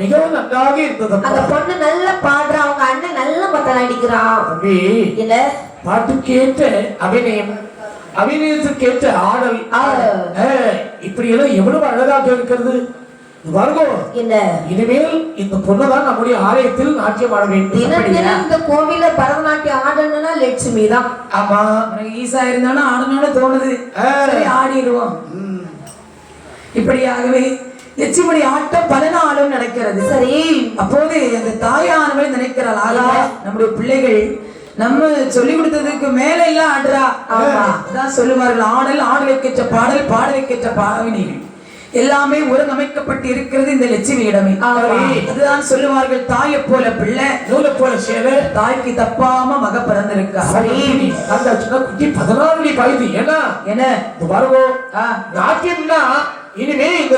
மிகவும் நன்றாக இருந்தது அந்த பொண்ணு நல்லா பாடுறா அவங்க அண்ணன் நல்ல மத்தம் அடிக்கிறான். தம்பி இல்ல பாட்டுக்கேற்ற அபிநயம் அபிநயத்துக்கேற்ற ஆடல். இப்படி எல்லாம் எவ்வளவு அழகாக இருக்கிறது வருகோ என்ன? இனிமேல் இந்த பொண்ணுதான் நம்முடைய ஆலயத்தில் நாட்டியம் ஆட வேண்டும். இந்த கோவில்ல பரதநாட்டியம் ஆடணும்னா லட்சுமி தான். ஆமா. ஈஸா இருந்தாலும் ஆடணும்னு தோணுது. ஆடிடுவோம். இப்படியாகவே எச்சிமணி ஆட்டம் பல நாளும் நடக்கிறது. சரி. அப்போது அந்த தாயானவள் நினைக்கிறாள். ஆகா நம்முடைய பிள்ளைகள் நம்ம சொல்லி கொடுத்ததுக்கு மேல எல்லாம் ஆடுறா ஆமா. சொல்லுவார்கள் ஆடல் ஆடலுக்கேற்ற பாடல் பாடலுக்கேற்ற பாவினிகள் எல்லாமே ஒருங்கமைக்கப்பட்டு இருக்கிறது இந்த லட்சுமியிடமே. அதுதான் சொல்லுவார்கள் தாயை போல பிள்ளை? நூலை போல சேலை தாய்க்கு தப்பாம மக பிறந்திருக்கா. அந்த குட்டி பதினாறு பாயுது ஏன்னா என்ன? ஆ, நாட்டியம்னா இனிமே இந்த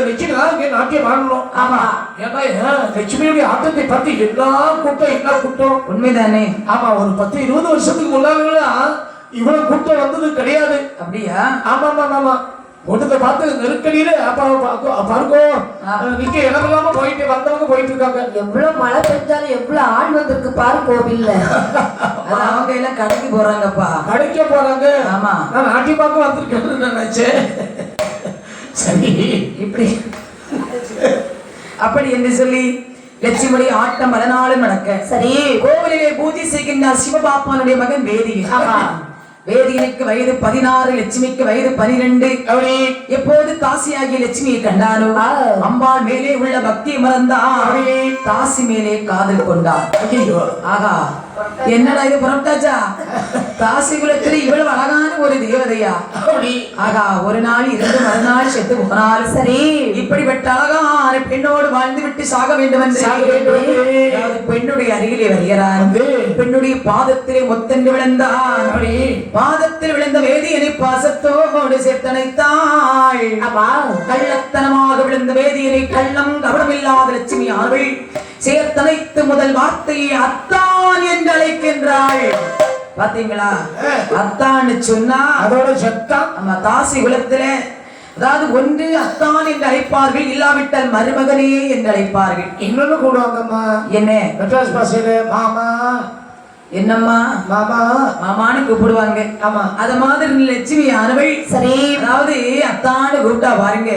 இங்க நாட்டியம் ஆடணும் ஆமா. ஏன்னா ஏன் லட்சுமியுடைய ஆட்டத்தை பார்த்து எல்லா கூட்டம் என்ன கூட்டம்? உண்மைதானே. ஆமா ஒரு பத்து இருபது வருஷத்துக்கு முன்னாலாம் இவ்வளவு கூட்டம் வந்தது கிடையாது. அப்படியா? ஆமா ஆமா ஆமா கூட்டத்தை பார்த்து நெருக்கடியில அப்பா பாருங்கோ. நிக்க இடம் இல்லாம போயிட்டு வந்தவங்க போயிட்டு இருக்காங்க எவ்வளவு மழை பெஞ்சாலும் எவ்வளவு ஆள் வந்திருக்கு பாரு கோவில்ல. அவங்க எல்லாம் கடைக்கு போறாங்கப்பா. கடைக்க போறாங்க. ஆமா. நான் நாட்டி பார்க்க வந்திருக்கேன்னு நினைச்சேன். சரி இப்படி. அப்படி என்று சொல்லி லட்சுமணி ஆட்டம் நாளும் நடக்க. சரி. கோவிலிலே பூஜை செய்கின்றார் சிவபாப்பனுடைய மகன் ஆமா. வேதியனுக்கு வயது பதினாறு லட்சுமிக்கு வயது பனிரெண்டு. எப்போது தாசியாகிய லட்சுமியை கண்டானோ. அம்பாள் மேலே உள்ள பக்தி மறந்தான். அப்படி. தாசி மேலே காதல் கொண்டான். ஐயோ ஆகா என்னடா இது புறப்பட்டாச்சா? தாசி குலத்துல இவ்வளவு அழகான ஒரு தேவதையா? ஆகா ஒரு நாள் இருந்து மறுநாள் செத்து போனால் சரி. இப்படிப்பட்ட அழகான பெண்ணோடு வாழ்ந்து விட்டு சாக வேண்டும் என்று. பெண்ணுடைய அருகிலே வருகிறார். பெண்ணுடைய பாதத்திலே மொத்தண்டு விழுந்தான். அப்படி. பாதத்தில் விழுந்த வேதியனை பாசத்தோடு சேர்த்தனைத்தாள் கள்ளத்தனமாக விழுந்த வேதியனை கள்ளம் கவனமில்லாத லட்சுமி ஆர்வள் சேர்த்தனைத்து முதல் வார்த்தையை அத்தான் என்று அழைக்கின்றாள் பாத்தீங்களா அத்தான்னு சொன்னா அதோட சத்தம் நம்ம தாசி குலத்துல அதாவது ஒன்று அத்தான் என்று அழைப்பார்கள் இல்லாவிட்டால் மருமகனே என்று அழைப்பார்கள் இன்னொன்னு கூடுவாங்கம்மா. என்ன? மெட்ராஸ் பாஷையில மாமா என்னம்மா? மாமா மாமான்னு கூப்பிடுவாங்க. ஆமா. அத மாதிரி லட்சுமி ஆனவள் சரி. அதாவது அத்தான்னு கூப்பிட்டா பாருங்க.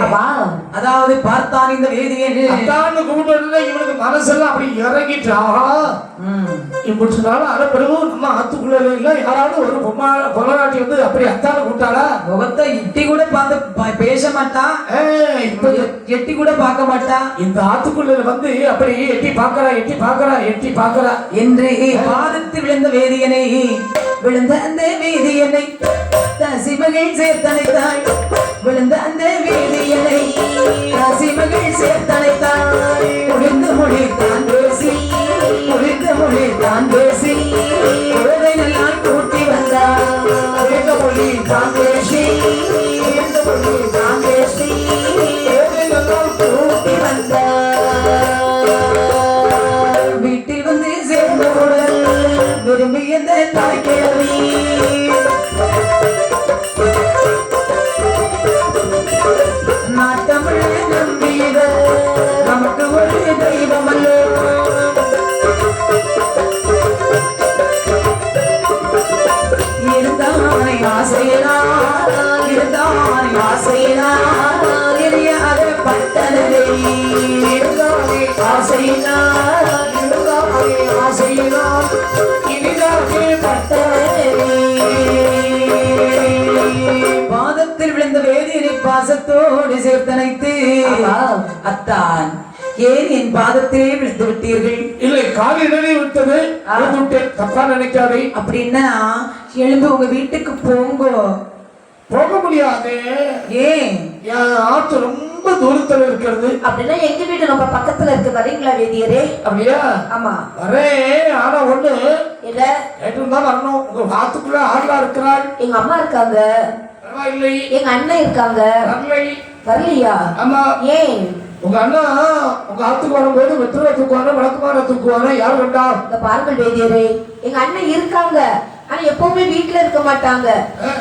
அதாவது பார்த்தான் இந்த வேதியன் அத்தான்னு கூப்பிட்டு இவனுக்கு மனசெல்லாம் அப்படி இறங்கிட்டு. இப்படி நாள் அரை பிறகு நம்ம ஆத்துக்குள்ள இல்ல. யாராவது ஒரு பொம்மா பொலநாட்டி வந்து அப்படி அத்தான்னு கூப்பிட்டாளா? முகத்தை எட்டி கூட பார்த்து ப- பேச மாட்டா. ஏய், இப்ப எ- எட்டி கூட பார்க்க மாட்டா. இந்த ஆத்துக்குள்ள வந்து அப்படி எட்டி பாக்குறா எட்டி பாக்குறா எட்டி பாக்குறா என்று பாதத்தில் விழுந்த வேதியனை விழுந்த அந்த வேதியனை தசிமகள் சேர்த்தனைத்தாள் விழுந்த அந்த வேதியனை தசிமகள் சேர்த்தனைத்தாள் முடிந்து தான் பேசி முடிந்து தான் பேசி குழந்தை நல்லா கூட்டி வந்தாள். வேத மொழி தான் பேசி ஏன் என் பாதத்திலே விழுந்து விட்டீர்கள்? இல்லை விட்டது. விட்டேன் தப்பா நினைக்காதே. அப்படின்னா எழுந்து உங்க வீட்டுக்கு போங்கோ. போக முடியாது. ஏன்? என் ஆத்து ரொம்ப தூரத்துல இருக்கிறது. அப்படின்னா எங்க வீடு நம்ம பக்கத்துல இருக்கு வரீங்களா வேதியரே? அப்படியா? ஆமா. வரேன் ஆனா ஒண்ணு. இல்ல நேற்று தான் வரணும் உங்க ஆத்துக்குள்ள ஆடலா இருக்கிறாள் எங்க அம்மா இருக்காங்க. பரவாயில்லை. எங்க அண்ணன் இருக்காங்க. வரலை. வரலையா? ஆமா. ஏன்? உங்க அண்ணா உங்க ஆத்துக்கு வரும்போது வெற்றிலை தூக்குவானா விளக்குமார தூக்குவானா யார் வேண்டாம் இந்த பாருங்கள் வேதியரே எங்க அண்ணன் இருக்காங்க. ஆனா எப்பவுமே வீட்டுல இருக்க மாட்டாங்க.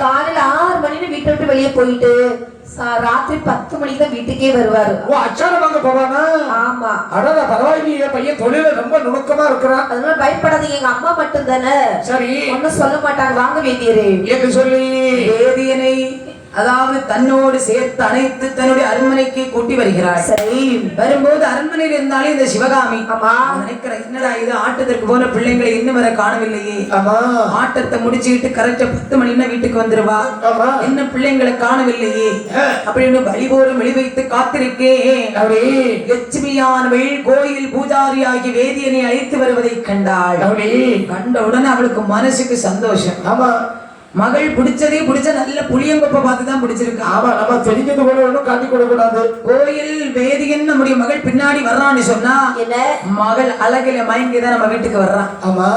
காலையில ஆறு மணிக்கு வீட்டை விட்டு வெளியே போயிட்டு ராத்திரி பத்து மணிக்கு தான் வீட்டுக்கே வருவாரு. ஓ அச்சாரம் வாங்க போவானா? ஆமா. அடடா பரவாயில்லையே பையன் தொழில ரொம்ப நுணுக்கமா இருக்கிறான். அதனால பயப்படாதீங்க எங்க அம்மா மட்டும் தானே சரி. ஒன்னும் சொல்ல மாட்டாங்க. வாங்க வேண்டியரே என்று சொல்லி? வேதியனை அதாவது தன்னோடு சேர்த்து அணைத்து தன்னுடைய அரண்மனைக்கு கூட்டி வருகிறாள் சரி. வரும்போது அரண்மனையில் இருந்தாலே இந்த சிவகாமி. ஆமா. நினைக்கிற என்னடா இது? ஆட்டத்திற்கு போன பிள்ளைங்களை இன்னும் வரை காணவில்லையே. ஆமா. ஆட்டத்தை முடிச்சுக்கிட்டு கரெக்டா பத்து மணினா வீட்டுக்கு வந்துருவா. ஆமா. என்ன பிள்ளைங்களை காணவில்லையே? அப்படின்னு வழிபோறும் வெளி வைத்து காத்திருக்கேன் லட்சுமியானவள் கோயில் பூஜாரி ஆகிய வேதியனை அழைத்து வருவதை கண்டாள். கண்ட உடனே அவளுக்கு மனசுக்கு சந்தோஷம். ஆமா. மகள் பிடிச்சதே பிடிச்ச நல்ல புளியங்கொப்ப பார்த்து தான் பிடிச்சிருக்கா. ஆமா நம்ம தெரிஞ்சது கூட ஒண்ணும் காட்டி கொடுக்க கூடாது. கோயில் வேதியன் நம்முடைய மகள் பின்னாடி வர்றான்னு சொன்னா என்ன? மகள் அழகில மயங்கி தான் நம்ம வீட்டுக்கு வர்றான் ஆமா.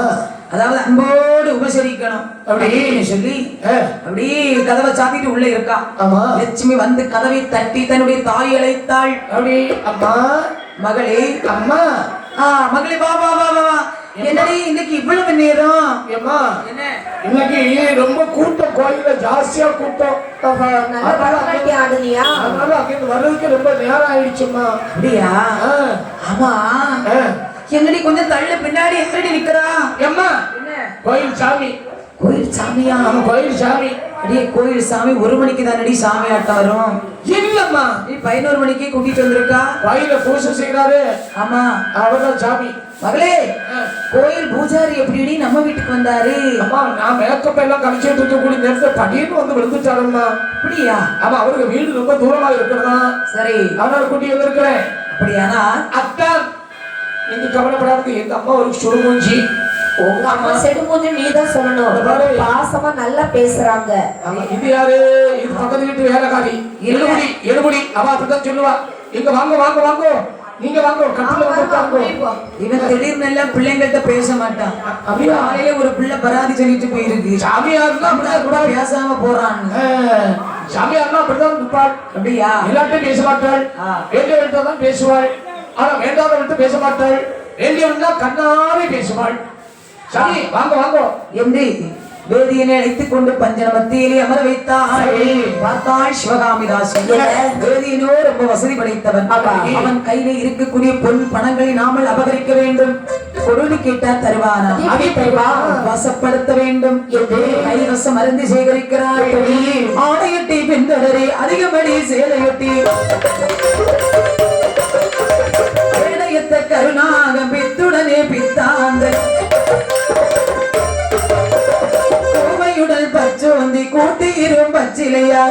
அதாவது அன்போடு உபசரிக்கணும். அப்படின்னு சொல்லி அப்படியே கதவை சாத்திட்டு உள்ள இருக்கா. ஆமா. லட்சுமி வந்து கதவை தட்டி தன்னுடைய தாய் அழைத்தாள். அப்படி. அம்மா. மகளே. அம்மா. ஆ மகளே வா வா வா வா வா. என்னடி இன்னைக்கு இவ்வளவு நேரம்? என்ன? இன்னைக்கு ரொம்ப கூட்டம் கோயில்ல ஜாஸ்தியா கூட்டம். அதனால வர்றதுக்கு ரொம்ப நேரம் ஆயிடுச்சும்மா. அப்படியா? ஆமா. என்னடி கொஞ்சம் தள்ள பின்னாடி எப்படி நிக்கிறா? ஏம்மா கோயில் சாமி. கோயில் சாமியா நம்ம கோயில் சாமி. அடியே கோயில் சாமி ஒரு மணிக்கு தானடி சாமி ஆட்டம் வரும்? இல்லம்மா. நீ பதினோரு மணிக்கே கூட்டிட்டு வந்திருக்கா? கோயில பூசை செய்யறாரு ஆமா. அவர்தான் சாமி. மகளே. கோயில் பூஜாரி எப்படிடி நம்ம வீட்டுக்கு வந்தாரு? அம்மா நான் மேக்கப் எல்லாம் கழிச்சிட்டு இருக்கக்கூடிய நேரத்தை படின்னு வந்து விழுந்துட்டாரும்மா. அப்படியா? ஆமா அவருக்கு வீடு ரொம்ப தூரமா இருக்கிறதா? சரி. அதனால கூட்டி வந்திருக்கிறேன். அப்படியானா? அத்தான். நீங்க கவலைப்படாதீங்க. எங்க அம்மா ஒரு சுடுமூஞ்சி உங்க அம்மா செடுமூஞ்சு நீ தான் சொல்லணும். பாசமா நல்லா பேசுறாங்க. இது யாரு இது பக்கத்து வீட்டு வேலைக்காரி. எழுபடி எழுபடி அவ அப்படிதான் சொல்லுவா. இங்க வாங்க வாங்க வாங்க. நீங்க வாங்க கட்டில வந்து உட்காருங்க. இவன் திடீர்னு எல்லாம் பிள்ளைங்கள்ட்ட பேச மாட்டான். அப்படியா? காலையில ஒரு பிள்ளை பராதி சொல்லிட்டு போயிருக்கு. சாமியார்னா அப்படிதான் கூட பேசாம போறான்னு சாமியார்னா அப்படிதான் இருப்பாள் அப்படியா? எல்லார்ட்டும் பேச மாட்டாள். வேண்டியவர்கிட்ட தான் பேசுவாள். ஆனா வேண்டாதவர்கிட்ட பேச மாட்டாள். வேண்டியவன்னா கண்ணாவே பேசுவாள். சாமி வாங்க வாங்க. என்று வேதியனை அழைத்துக் கொண்டு பஞ்சன மத்தியிலே அமர தாசி வேதியனோ ரொம்ப வசதி படைத்தவன். அவன் கையில இருக்கக்கூடிய பொன் பணங்களை நாமல் அபகரிக்க வேண்டும். பொருள் கேட்டா தருவானா? வசப்படுத்த வேண்டும். என்று கைவசம் அருந்து சேகரிக்கிறார். ஆணையட்டி பின்தொடரே அதிகமடி சேலையொட்டி. கருணாக பித்துடனே பித்தாந்த. பச்சோந்தி கூட்டி இரும் பச்சிலையா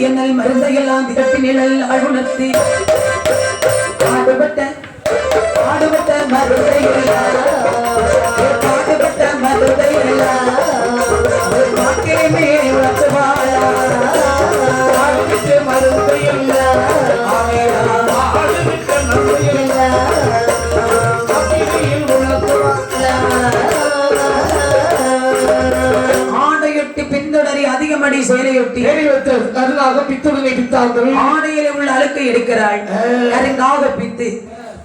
என்னல் மருந்தையெல்லாம் திரட்டி நிழல் அழுணத்தி பாடுபட்ட பாடுபட்ட மரு அதிகமடி சேலையொட்டி தேடி வைத்து அதனால பித்துடனை பித்தார்கள். ஆடையில உள்ள அழுக்கை எடுக்கிறாள். கருங்காக பித்து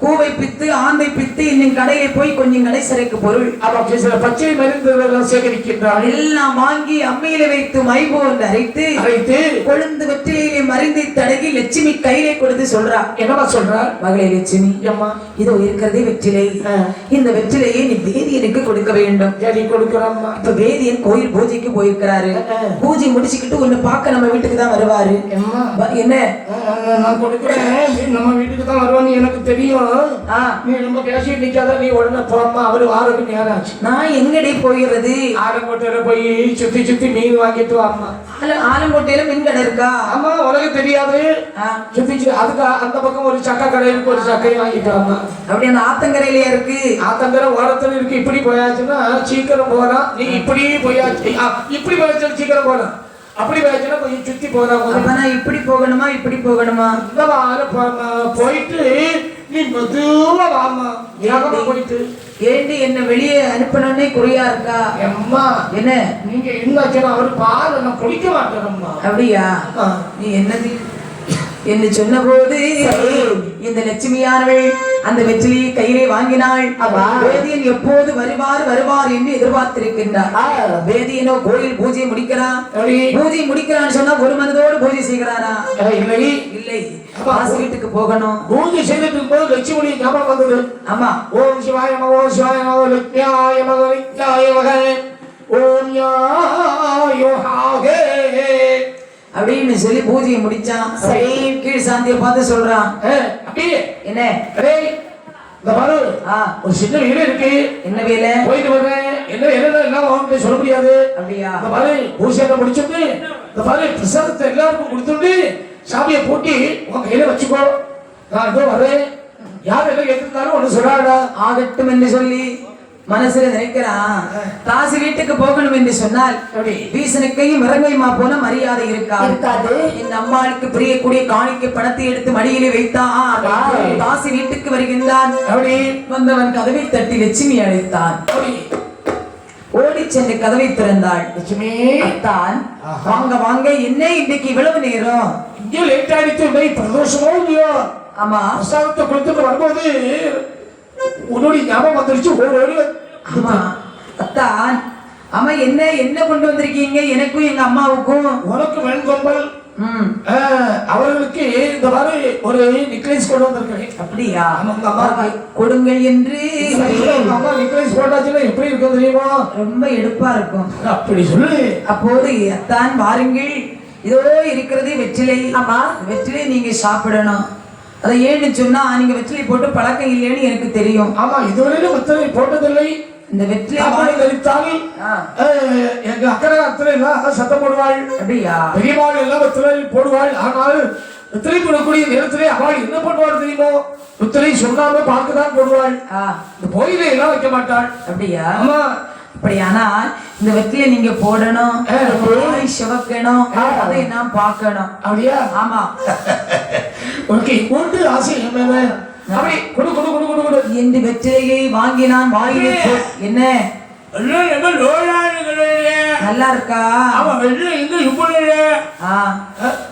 கூவை பித்து ஆந்தை பித்து இன்னும் கடையில போய் கொஞ்சம் கடைசரைக்கு பொருள். அவன் சில பச்சை மருந்துகள் சேகரிக்கின்றாள் எல்லாம் வாங்கி அம்மையில வைத்து மைபோல் அரைத்து அழைத்து கொழுந்து வெற்றிலையிலே மருந்தை தடகி லட்சுமி கையிலே கொடுத்து சொல்றா என்னமா சொல்றார்? மகளே லட்சுமி அம்மா இதோ இருக்கிறதே வெற்றிலை. இந்த வெற்றிலையை நீ வேதியனுக்கு கொடுக்க வேண்டும். ஜடி கொடுக்குறோம்மா இப்ப வேதியன் கோயில் பூஜைக்கு போயிருக்கிறாரு. பூஜை முடிச்சுக்கிட்டு உன்னை பார்க்க நம்ம வீட்டுக்கு தான் வருவாரு. என்ன? நான் கொடுக்குறேன். நம்ம வீட்டுக்கு தான் வருவான்னு எனக்கு தெரியும். ஆ, நீ ரொம்ப பேசிட்டு நிக்காத நீ உடனே போம்மா அவரு வாரக்கு நேரம் ஆச்சு நான் எங்கடி போகிறது? ஆலங்கோட்டையில போய் சுத்தி சுத்தி மீன் வாங்கிட்டு ஆல- ஆலங்கோட்டையில மின்கடை இருக்கா ஆமா உனக்கு தெரியாது சுத்தி அதுக்கு அந்த பக்கம் ஒரு சக்கை கடை இருக்கு ஒரு சக்கையும் வாங்கிட்டு வாம்மா அப்படி அந்த ஆத்தங்கரையிலயா இருக்கு ஆத்தங்கர ஓரத்துல இருக்கு இப்படி போயாச்சுன்னா சீக்கிரம் போறான் நீ இப்படி போயாச்சு இப்படி போயாச்சுன்னா சீக்கிரம் போறான் அப்படி போயாச்சுன்னா கொஞ்சம் சுத்தி நான் இப்படி போகணுமா இப்படி போகணுமா இந்த வாரம். போயிட்டு நீ மெதுவா வாமா வேகமா போயிட்டு ஏண்டி என்ன வெளியே அனுப்பணும்னே குறியா இருக்கா? அம்மா என்ன? நீங்க இருந்தாச்சுன்னா அவரு பாரு நான் குளிக்க மாட்டேனம்மா அப்படியா. நீ என்னது? என்று சொன்னபோது இந்த லட்சுமியானவள் அந்த வெற்றிலையை கையிலே வாங்கினாள். வேதியன் எப்போது வருவார் வருவார் என்று எதிர்பார்த்திருக்கின்றார். வேதியனோ கோயில் பூஜை முடிக்கிறான்? பூஜை முடிக்கிறான்னு சொன்னா ஒரு மனதோடு பூஜை செய்கிறானா? அஹ் இல்லை. வீட்டுக்கு போகணும். பூஜை செய்துட்டு இருக்கும்போது லட்சுமி ஞாபகம் வந்தது. ஆமா. ஓம் சிவாய நம ஓம் சிவாய நம லக்ஷ்மியாய மக நித்யாய மக ஓம் யாயோகாகே அப்படின்னு சொல்லி பூஜையை முடிச்சான். சரி. கீழ் சாந்தியை பார்த்து சொல்றான். அப்படியே. என்ன? இந்த பாரு. ஒரு சின்ன வீடு இருக்கு. என்ன வேலை போயிட்டு வர்றேன். என்ன என்ன எல்லாம் வாங்கிட்டு சொல்ல முடியாது. அப்படியா? இந்த மாதிரி பூஜை முடிச்சுட்டு இந்த மாதிரி பிரசாதத்தை எல்லாருக்கும் கொடுத்துட்டு சாமியை பூட்டி உன் கையில வச்சுக்கோ. நான் இதோ வர்றேன். யார் என்ன கேட்டிருந்தாலும் ஒண்ணு சொல்றாடா ஆகட்டும் என்று சொல்லி மனசுல நினைக்கிறான் காசு வீட்டுக்கு போகணும் என்று சொன்னால்? வீசனுக்கையும் இறங்கையுமா போன மரியாதை இருக்காது. இருக்காது. இந்த அம்மாளுக்கு பிரியக்கூடிய காணிக்கை பணத்தை எடுத்து மடியிலே வைத்தான். காசு வீட்டுக்கு வருகின்றான். வந்தவன் கதவை தட்டி லட்சுமி அழைத்தான் ஓடி சென்று கதவை திறந்தாள். லட்சுமி. ஆஹா. வாங்க வாங்க என்ன இன்னைக்கு இவ்வளவு நேரம்? இங்கே லேட் ஆயிடுச்சு பிரதோஷமோ இல்லையோ? ஆமா. பிரசாதத்தை கொடுத்துட்டு வரும்போது உன்னுடைய ஞாபகம் வந்துருச்சு ஓடி ஆமா. அத்தான் ஆமா என்ன என்ன கொண்டு வந்திருக்கீங்க? எனக்கும் எங்க அம்மாவுக்கும். உனக்கு வெண்கொம்பல் அவர்களுக்கு இந்த மாதிரி ஒரு நெக்லேஸ் கொண்டு வந்திருக்கேன். அப்படியா? ஆமா, உங்க அம்மாவுக்கு. கொடுங்கள் என்று. உங்க அம்மா நெக்லேஸ் போட்டாச்சுன்னா எப்படி இருக்கும் தெரியுமா? ரொம்ப எடுப்பா இருக்கும். அப்படி சொல்லு. அப்போது அத்தான் வாருங்கள். இதோ இருக்கிறது வெற்றிலை. ஆமா. வெற்றிலை நீங்க சாப்பிடணும். அதை ஏன்னு சொன்னா நீங்க வெற்றிலை போட்டு பழக்கம் இல்லைன்னு எனக்கு தெரியும். ஆமா இதுவரையிலும் மத்தனை போட்டதில்லை. இந்த வெற்றிலை தரித்தால் எங்க அக்கறை அத்தனை எல்லாம் சத்தம் போடுவாள். அப்படியா? பெரியவாள் எல்லாம் வெத்திலை போடுவாள். ஆனால் வெத்திலை போடக்கூடிய நேரத்திலே அவள் என்ன பண்ணுவாள் தெரியுமோ? வெத்திலை சொல்லாம பார்க்கதான் போடுவாள். ஆ, இந்த கோயிலை எல்லாம் வைக்க மாட்டாள். அப்படியா? ஆமா. அப்படியானால் இந்த வெற்றிலை நீங்க போடணும் சிவக்கணும் அதை நான் பார்க்கணும். அப்படியா? ஆமா. உனக்கு இங்கோட்டு ஆசை என்ன அப்படி கொடு கொடு கொடு கொடு கொடு. என்று வெற்றிலையை வாங்கினான் வாயிலே என்ன? நல்லா இருக்கா அவன் வெள்ளம் எங்க ஆ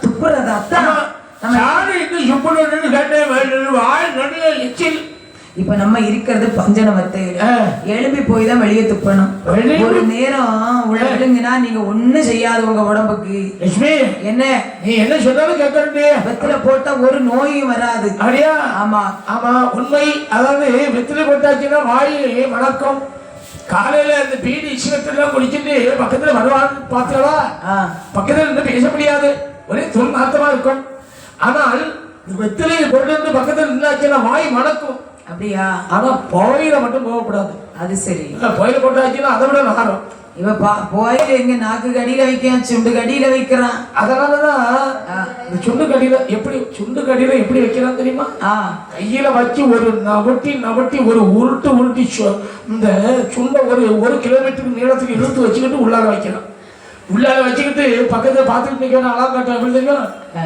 துப்புறது அத்தான் நம்ம சாணி எங்க இவ்வளவு கேட்டேன் வாய் நடுல எச்சில். இப்ப நம்ம இருக்கிறது பஞ்சனவத்தை. எழுப்பி போய் தான் வெளியே துப்பணும். ஒரு நேரம் விழுங்குனா நீங்க ஒண்ணும் செய்யாது உங்க உடம்புக்கு. என்ன? நீ என்ன சொன்னாலும் கேட்கறே வெத்தில போட்டா ஒரு நோயும் வராது. அப்படியா? ஆமா. ஆமா உண்மை. அதாவது வெத்திலை போட்டாச்சுன்னா வாய் வணக்கம். காலையில அந்த பீடி இஷ்டத்தெல்லாம் குடிச்சிட்டு பக்கத்துல வருவான்னு பார்த்தீங்களா ஆ. பக்கத்துல இருந்து பேச முடியாது. ஒரே துர்நாத்தமா இருக்கும். ஆனால் வெத்திலையை கொண்டு வந்து பக்கத்துல இருந்தாச்சுன்னா வாய் மணக்கும் அப்படியா? ஆனா புகையில மட்டும் போகக்கூடாது. அது சரி. புகையில போட்டாச்சுன்னா அதை விட நகரும். இவ பா போயில எங்க நாக்கு கடியில வைக்கான் சுண்டு கடியில வைக்கிறான்? அதனாலதான். இந்த சுண்டு கடியில எப்படி சுண்டு கடியில எப்படி வைக்கிறான் தெரியுமா? கையில வச்சு ஒரு நவட்டி நவட்டி ஒரு உருட்டு உருட்டி இந்த சுண்டை ஒரு ஒரு கிலோமீட்டருக்கு நீளத்துக்கு இழுத்து வச்சுக்கிட்டு உள்ளார வைக்கிறான். உள்ளார வச்சுக்கிட்டு பக்கத்துல பார்த்துக்கிட்டு நிற்கணும் அழகா காட்டும் எப்படி தெரியும்? ஆ.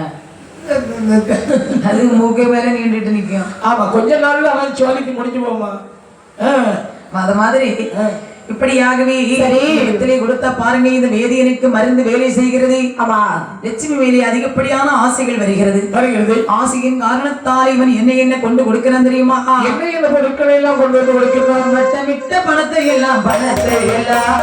அது மூக்க மேல நீண்டுட்டு நிக்கும். ஆமா கொஞ்ச நாள்ல அவன் சோழிக்கு முடிஞ்சு போமா அத மாதிரி இப்படியாகவே இடத்திலே கொடுத்தா பாருங்க இந்த வேதியனுக்கு மருந்து வேலை செய்கிறது. ஆமா. லட்சுமி மேலே அதிகப்படியான ஆசைகள் வருகிறது. வருகிறது. ஆசையின் காரணத்தால் இவன் என்ன என்ன கொண்டு கொடுக்கிறான் தெரியுமா? என்ன என்ன பொருட்களை எல்லாம் கொண்டு வந்து கொடுக்கிறான்? வட்டமிட்ட பணத்தை எல்லாம் பணத்தை எல்லாம்.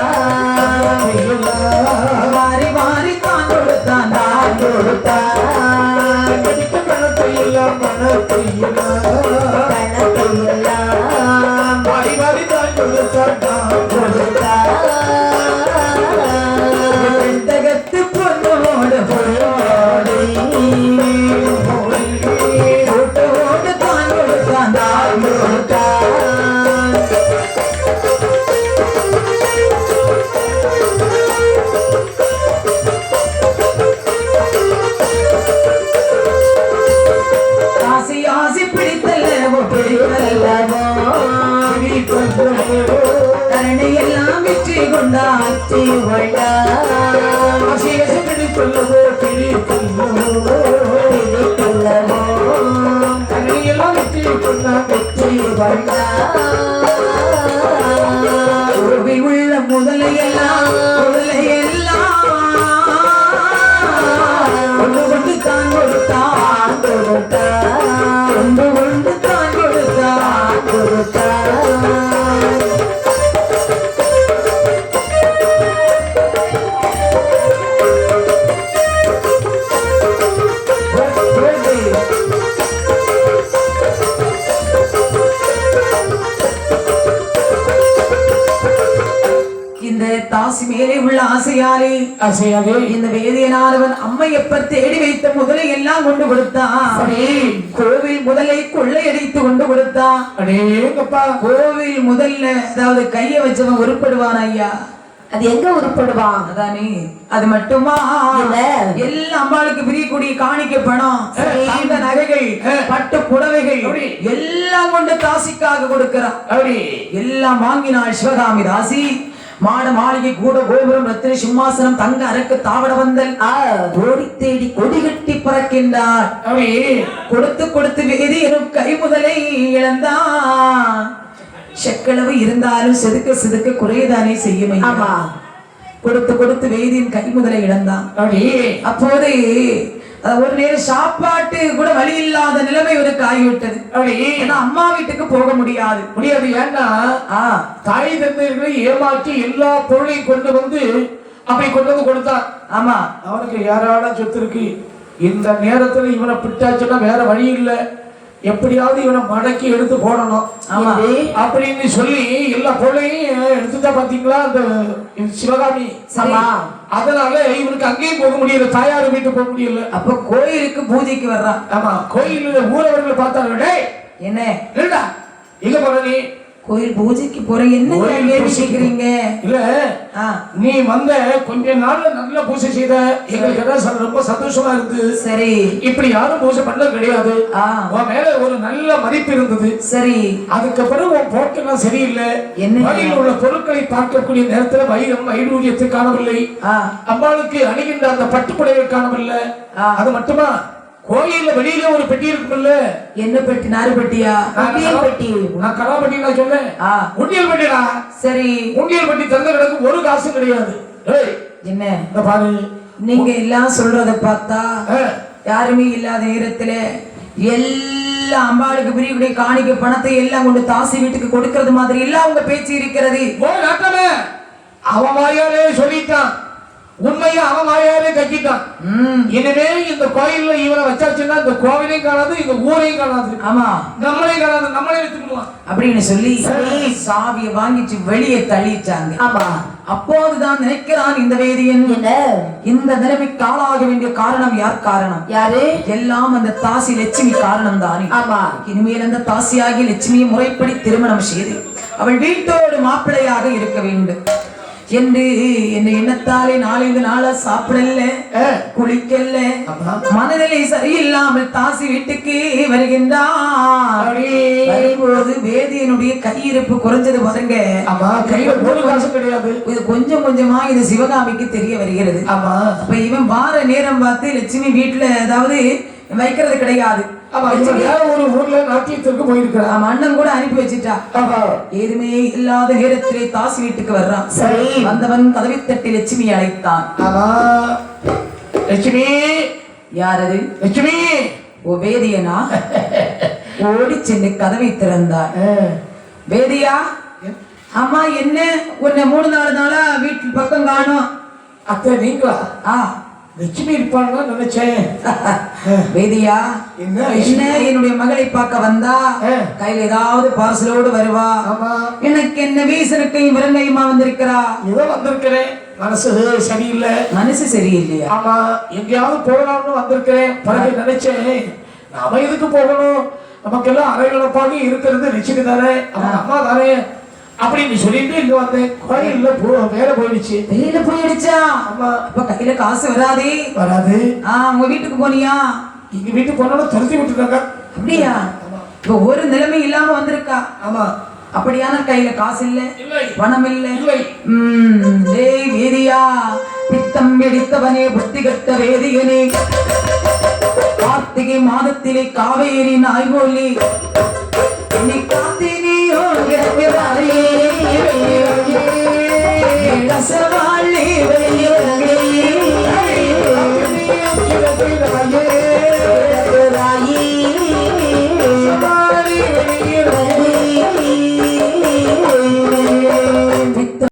பிடித்தல்லவோ பிடித்தல்லவோ கரணை எல்லாம் வெற்றி கொண்டாச்சி கொண்டா உள்ள ஆசையாலே ஆசையாலே இந்த வேதியனானவன் அம்மையப்பர் தேடி வைத்த முதலை எல்லாம் கொண்டு கொடுத்தான். கோவில் முதலை கொள்ளையடித்து கொண்டு கொடுத்தான். கோவில் முதல்ல அதாவது கைய வச்சவன் உருப்படுவான் ஐயா. அது எங்க உருப்படுவான்? அதானே அது மட்டுமா. எல்லா அம்பாளுக்கு பிரியக்கூடிய காணிக்க பணம். தங்க நகைகள் பட்டு புடவைகள். எல்லாம் கொண்டு தாசிக்காக கொடுக்கிறான். எல்லாம் வாங்கினாள் சிவகாமி தாசி. மாட மாளிகை கூட கோபுரம் ரத்தின சிம்மாசனம் தங்க அரக்கு தாவட வந்தல். ஓடி தேடி கொடி கட்டி பறக்கின்றார். கொடுத்து கொடுத்து எனும் கை முதலை இழந்தான். செக்களவு இருந்தாலும் செதுக்க செதுக்க குறையதானே செய்யும் கொடுத்து கொடுத்து வேதியின் கை முதலை இழந்தான் அப்போது ஒரு நேரம் சாப்பாட்டு கூட வழி இல்லாத நிலைமை இவருக்கு ஆகிவிட்டது ஏன்னா அம்மா வீட்டுக்கு போக முடியாது. முடியாது. ஏன்னா தாய் தந்தையர்களை ஏமாற்றி எல்லா பொருளையும் கொண்டு வந்து அப்படி கொண்டு வந்து கொடுத்தான். ஆமா. அவனுக்கு யாரால சொத்து இருக்கு. இந்த நேரத்துல இவனை பிட்டாச்சுன்னா வேற வழி இல்ல. எப்படியாவது இவனை மடக்கி எடுத்து போடணும். அப்படின்னு சொல்லி எல்லா பொருளையும் எடுத்துட்டா பாத்தீங்களா அந்த சிவகாமி. ஆமா. அதனால இவனுக்கு அங்கேயும் போக முடியல தாயார் வீட்டு போக முடியல. அப்ப கோயிலுக்கு பூஜைக்கு வர்றான் ஆமா கோயில் ஊரவர்களை பார்த்தாரு டேய் என்ன? எங்க போற நீ? கோயில் பூஜைக்கு போற என்ன கேள்வி. கேக்குறீங்க? இல்ல நீ வந்த கொஞ்ச நாள்ல நல்ல பூஜை செய்த எங்களுக்கு எல்லாம் ரொம்ப சந்தோஷமா இருந்து சரி. இப்படி யாரும் பூஜை பண்ண கிடையாது. உன் மேல ஒரு நல்ல மதிப்பு இருந்தது. சரி. அதுக்கப்புறம் உன் போக்கெல்லாம் சரியில்லை. என்ன? வழியில் உள்ள பொருட்களை பார்க்கக்கூடிய நேரத்துல வைரம் வைடூரியத்தை காணவில்லை. அம்பாளுக்கு அணிகின்ற அந்த பட்டுப்புடவை காணவில்லை. ஆ. அது மட்டுமா? கோயில்ல வெளியில ஒரு பெட்டி இருக்குமில்ல? என்ன பெட்டி? நாறு பெட்டியா? உண்டியல் பெட்டி. நான் கராபட்டி நான் சொன்னேன். ஆ. உண்டியல் பெட்டிடா? சரி. உண்டியல் பெட்டி தங்க கிடக்கு ஒரு காசும் கிடையாது. ஏய் என்ன? இந்த பாரு. நீங்க எல்லாம் சொல்றத பார்த்தா யாருமே இல்லாத நேரத்துல எல்லா அம்பாளுக்கு பிரியக்கூடிய காணிக்க பணத்தை எல்லாம் கொண்டு தாசி வீட்டுக்கு கொடுக்கறது மாதிரி எல்லாம் உங்க பேச்சு இருக்கிறது. அவன் சொல்லிட்டான். உண்மையை அவன் வாயாலே கட்டிட்டான் ம். இனிமே இந்த கோயில்ல இவனை வச்சாச்சுன்னா இந்த கோவிலையும் காணாது இந்த ஊரையும் காணாது. ஆமா. நம்மளையும் காணாது நம்மளே எடுத்துக்குவான் அப்படின்னு சொல்லி சாவியை வாங்கிட்டு வெளியே தள்ளிட்டாங்க. ஆமா. அப்போதுதான் நினைக்கிறான் இந்த வேதியன். என்ன? இந்த நிலைமைக்கு ஆளாக வேண்டிய காரணம் யார் காரணம்? யாரு? எல்லாம் அந்த தாசி லட்சுமி காரணம் தானே ஆமா. இனிமேல் அந்த தாசியாகி லட்சுமியை முறைப்படி திருமணம் செய்து அவள் வீட்டோடு மாப்பிள்ளையாக இருக்க வேண்டும். என்று என் எண்ணத்தாலே நாளைந்து நாளா சாப்பிடல குளிக்கல. மனநிலை சரியில்லாமல் தாசி வீட்டுக்கு வருகின்றான் அப்படி. வரும்போது வேதியனுடைய கையிருப்பு குறைஞ்சது பாருங்க. இது கொஞ்சம் கொஞ்சமா இது சிவகாமிக்கு தெரிய வருகிறது. ஆமா அப்ப இவன் வார நேரம் பார்த்து லட்சுமி வீட்டுல அதாவது வைக்கிறது கிடையாது. ஒரு ஊர்ல நாட்டியத்திற்கு போயிருக்கிறான். அவன் அண்ணன் கூட அனுப்பி வச்சிட்டா. ஆமா ஏதுமே இல்லாத நேரத்திலே தாசி வீட்டுக்கு வர்றான். சரி. வந்தவன் கதவை தட்டி லட்சுமி அழைத்தான். ஆமா. லட்சுமி. யார் அது லட்சுமி. ஓ வேதியனா? ஓடி சென்று கதவை திறந்தார் வேதியா? அம்மா என்ன? உன்னை மூணு நாலு நாளா வீட்டு பக்கம் காணோம். அத்தை நீங்களா? ஆ. லட்சுமி இருப்பான்னு நினைச்சேன். வேதியா என்ன? என்ன என்னுடைய மகளை பார்க்க வந்தா. கையில ஏதாவது பார்சலோடு வருவா. எனக்கு என்ன வீசனுக்கையும் விரங்கையுமா வந்திருக்கிறா? ஏதோ வந்திருக்கிறேன். மனசு சரியில்லை. மனசு சரியில்லையா? ஆமா. எங்கேயாவது போகலாம்னு வந்திருக்கிறேன். பிறகு நினைச்சேன் நாம எதுக்கு போகணும்? நமக்கெல்லாம் அரைவளப்பாக இருக்கிறது லட்சுமி தானே. அம்மா தானே. அப்படின்னு சொல்லிட்டு இங்க வந்தேன். கோயில்ல போ வேலை போயிடுச்சு. வெளியில போயிடுச்சா? ஆமா. அப்ப கையில காசு வராதே. வராது. ஆ உங்க வீட்டுக்கு போனியா? எங்க வீட்டுக்கு போனாலும் துரத்தி விட்டுருக்காங்க. அப்படியா? இப்ப ஒரு நிலைமை இல்லாம வந்திருக்கா? ஆமா. அப்படியான கையில காசு இல்ல? பணம் இல்ல? டேய் வேதியா. பித்தம் வெடித்தவனே புத்தி கட்ட வேதியனே. கார்த்திகை மாதத்திலே காவேரி நாய்கோலி நீ காத்தினியோ இறக்கிறாரே கசவாழி